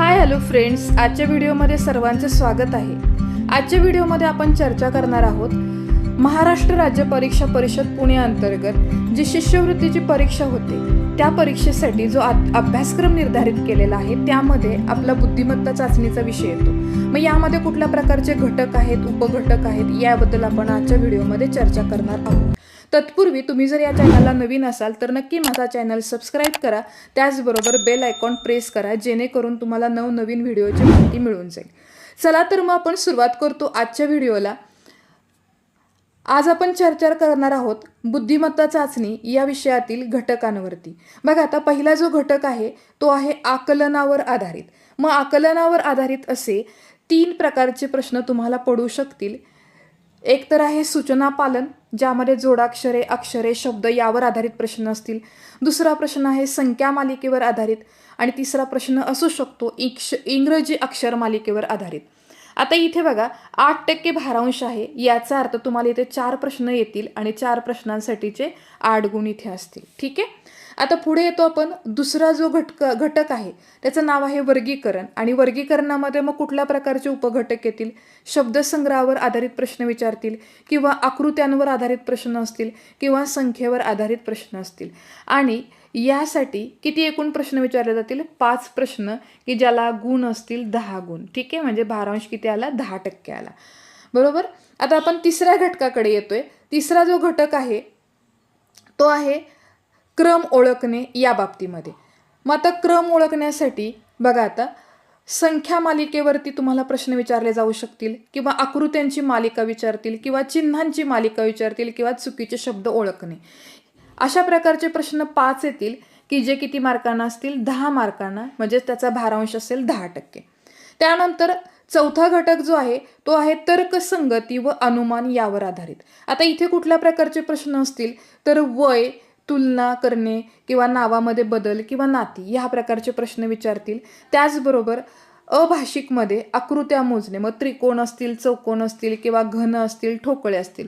Hi hello friends. आजच्या व्हिडिओमध्ये सर्वांचे स्वागत आहे. आजच्या व्हिडिओमध्ये आपण चर्चा करणार आहोत महाराष्ट्र राज्य परीक्षा परिषद पुणे अंतर्गत जी शिष्यवृत्तीची परीक्षा होते त्या परीक्षेसाठी जो आ- अभ्यासक्रम निर्धारित केलेला आहे त्यामध्ये आपला बुद्धिमत्ता चाचणीचा विषय येतो. मग यामध्ये कुठल्या प्रकारचे घटक आहेत उपघटक आहेत याबद्दल आपण आजच्या व्हिडिओमध्ये चर्चा करणार आहोत. तत्पूर्वी तुम्ही जर या चॅनलला नवीन असाल तर नक्की माझा चॅनल सबस्क्राईब करा. त्याचबरोबर बेल आयकॉन प्रेस करा जेणेकरून तुम्हाला नवनवीन व्हिडिओची माहिती मिळून जाईल. चला तर मग आपण सुरुवात करतो आजच्या व्हिडिओला. आज आपण चर्चा करणार आहोत बुद्धिमत्ता चाचणी या विषयातील घटकांवरती. बघा आता पहिला जो घटक आहे तो आहे आकलनावर आधारित. मग आकलनावर आधारित असे तीन प्रकारचे प्रश्न तुम्हाला पडू शकतील. एक तर आहे सूचना पालन ज्यामध्ये जोडाक्षरे अक्षरे शब्द यावर आधारित प्रश्न असतील. दुसरा प्रश्न आहे संख्या मालिकेवर आधारित. आणि तिसरा प्रश्न असू शकतो इक्ष इंग्रजी अक्षर मालिकेवर आधारित. आता इथे बघा आठ टक्के भारांश आहे. याचा अर्थ तुम्हाला इथे चार प्रश्न येतील आणि चार प्रश्नांसाठीचे आठ गुण इथे असतील. ठीक आहे? आता पुढे येतो आपण दुसरा जो घटक घटक आहे त्याचं नाव आहे वर्गीकरण. आणि वर्गीकरणामध्ये मग कुठल्या प्रकारचे उपघटक येतील? शब्दसंग्रहावर आधारित प्रश्न विचारतील किंवा आकृत्यांवर आधारित प्रश्न असतील किंवा संख्येवर आधारित प्रश्न असतील? आणि यासाठी किती एकूण प्रश्न विचारले जातील? पाच प्रश्न की ज्याला गुण असतील दहा गुण. ठीक आहे? म्हणजे भारांश किती आला? दहा टक्के आला. बरोबर? आता आपण तिसऱ्या घटकाकडे येतोय. तिसरा जो घटक आहे तो आहे क्रम ओळखणे या बाबतीमध्ये मग आता क्रम ओळखण्यासाठी बघा आता संख्या मालिकेवरती तुम्हाला प्रश्न विचारले जाऊ शकतील किंवा आकृत्यांची मालिका विचारतील किंवा चिन्हांची मालिका विचारतील किंवा चुकीचे शब्द ओळखणे. अशा प्रकारचे प्रश्न पाच येतील की जे किती मार्कांना असतील? दहा मार्कांना म्हणजे त्याचा भारांश असेल दहा टक्के. त्यानंतर चौथा घटक जो आहे तो आहे तर्कसंगती व अनुमान यावर आधारित. आता इथे कुठल्या प्रकारचे प्रश्न असतील? तर वय तुलना करणे किंवा नावामध्ये बदल किंवा नाती ह्या प्रकारचे प्रश्न विचारतील. त्याचबरोबर अभाषिकमध्ये आकृत्या मोजणे मग त्रिकोण असतील चौकोन असतील किंवा घन असतील ठोकळे असतील.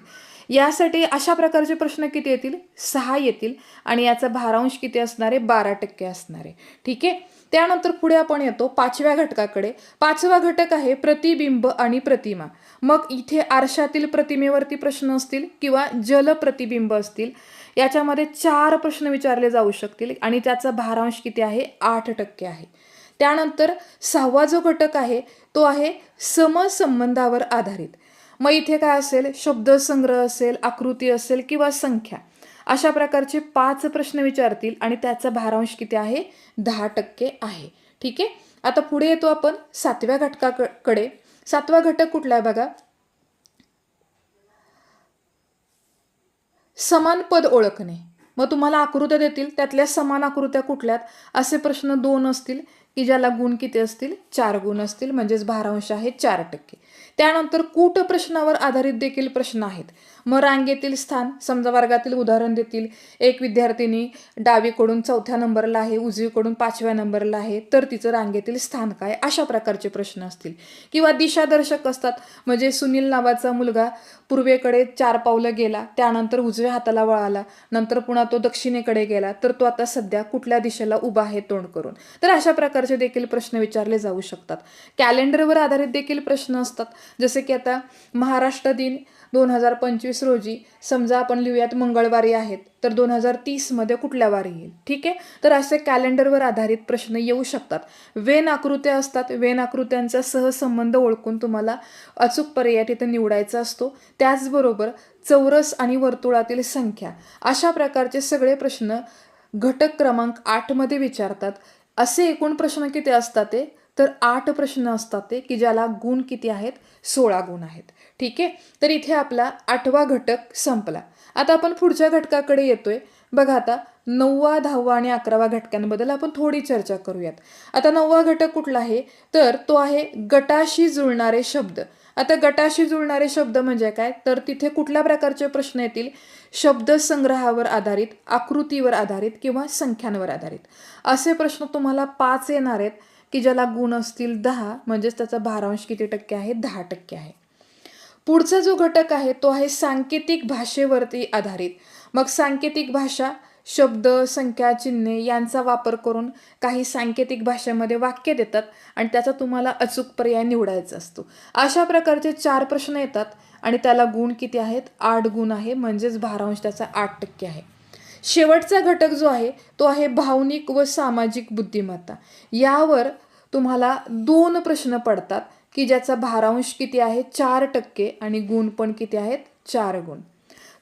यासाठी अशा प्रकारचे प्रश्न किती येतील? सहा येतील आणि याचा भारांश किती असणार? आहे बारा टक्के असणार. आहे ठीक आहे? त्यानंतर पुढे आपण येतो पाचव्या घटकाकडे. पाचवा घटक आहे प्रतिबिंब आणि प्रतिमा. मग इथे आरशातील प्रतिमेवरती प्रश्न असतील किंवा जल प्रतिबिंब असतील. याच्यामध्ये चार प्रश्न विचारले जाऊ शकतील आणि त्याचा भारांश किती आहे? आठ टक्के आहे. त्यानंतर सहावा जो घटक आहे तो आहे समसंबंधावर आधारित. मग इथे काय असेल? शब्दसंग्रह असेल आकृती असेल किंवा संख्या. अशा प्रकारचे पाच प्रश्न विचारतील आणि त्याचा भारांश किती आहे? दहा टक्के आहे. ठीक आहे? आता पुढे येतो आपण सातव्या घटकाकडे. सातवा घटक कुठला आहे बघा? समान पद ओळखणे. मग तुम्हाला आकृत्या देतील त्यातल्या समान आकृत्या कुठल्यात? असे प्रश्न दोन असतील. की ज्याला गुण किती असतील? चार गुण असतील. म्हणजेच भारांश आहे चार टक्के. त्यानंतर कूट प्रश्नावर आधारित देखील प्रश्न आहेत. मग रांगेतील स्थान. समजा वर्गातील उदाहरण देतील. एक विद्यार्थिनी डावीकडून चौथ्या नंबरला आहे उजवीकडून पाचव्या नंबरला आहे. तर तिचं रांगेतील स्थान काय? अशा प्रकारचे प्रश्न असतील. किंवा दिशादर्शक असतात. म्हणजे सुनील नावाचा मुलगा पूर्वेकडे चार पावलं गेला. त्यानंतर उजव्या हाताला वळाला नंतर पुन्हा तो दक्षिणेकडे गेला. तर तो आता सध्या कुठल्या दिशेला उभा आहे तोंड करून. तर अशा प्रकारचे देखील प्रश्न विचारले जाऊ शकतात. कॅलेंडरवर आधारित देखील प्रश्न असतात. जसे की आता महाराष्ट्र दिन दोन हजार पंचवीस रोजी समजा आपण लिहूयात मंगळवारी आहेत तर दोन हजार तीसमध्ये कुठल्या वारी येईल? ठीक आहे? तर असे कॅलेंडरवर आधारित प्रश्न येऊ शकतात. वेन आकृत्या असतात. वेन आकृत्यांचा सहसंबंध ओळखून तुम्हाला अचूक पर्याय तिथे निवडायचा असतो. त्याचबरोबर चौरस आणि वर्तुळातील संख्या अशा प्रकारचे सगळे प्रश्न घटक क्रमांक आठमध्ये विचारतात. असे एकूण प्रश्न किती असतात ते? तर आठ प्रश्न असतात ते की ज्याला गुण किती आहेत? सोळा गुण आहेत. ठीक आहे? तर इथे आपला आठवा घटक संपला. आता आपण पुढच्या घटकाकडे येतोय. बघा आता नववा दहावा आणि अकरावा घटकांबद्दल आपण थोडी चर्चा करूयात. आता नववा घटक कुठला आहे? तर तो आहे गटाशी जुळणारे शब्द. आता गटाशी जुळणारे शब्द म्हणजे काय? तर तिथे कुठल्या प्रकारचे प्रश्न येतील? शब्दसंग्रहावर आधारित आकृतीवर आधारित किंवा संख्यांवर आधारित. असे प्रश्न तुम्हाला पाच येणार आहेत की ज्याला गुण असतील दहा म्हणजेच त्याचा भारांश किती टक्के आहे? दहा टक्के आहे. पुढचा जो घटक आहे तो आहे सांकेतिक भाषेवरती आधारित. मग सांकेतिक भाषा शब्द संख्या चिन्हे यांचा वापर करून काही सांकेतिक भाषेमध्ये वाक्य देतात आणि त्याचा तुम्हाला अचूक पर्याय निवडायचा असतो. अशा प्रकारचे चार प्रश्न येतात आणि त्याला गुण किती आहेत? आठ गुण आहे म्हणजेच भारांश त्याचा आठ टक्के आहे. शेवटचा घटक जो आहे तो आहे भावनिक व सामाजिक बुद्धिमत्ता. यावर तुम्हाला दोन प्रश्न पडतात की ज्याचा भारांश किती आहे? चार टक्के आणि गुण पण किती आहेत? चार गुण.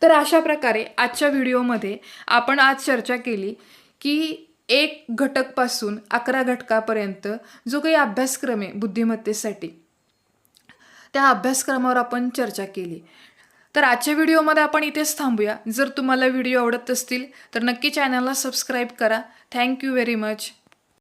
तर अशा प्रकारे आजच्या व्हिडिओमध्ये आपण आज चर्चा केली की एक घटकपासून अकरा घटकापर्यंत जो काही अभ्यासक्रम आहे बुद्धिमत्तेसाठी त्या अभ्यासक्रमावर आपण चर्चा केली. तर आजच्या व्हिडिओमध्ये आपण इथेच थांबूया. जर तुम्हाला व्हिडिओ आवडत असतील तर नक्की चॅनलला सबस्क्राईब करा. Thank you very much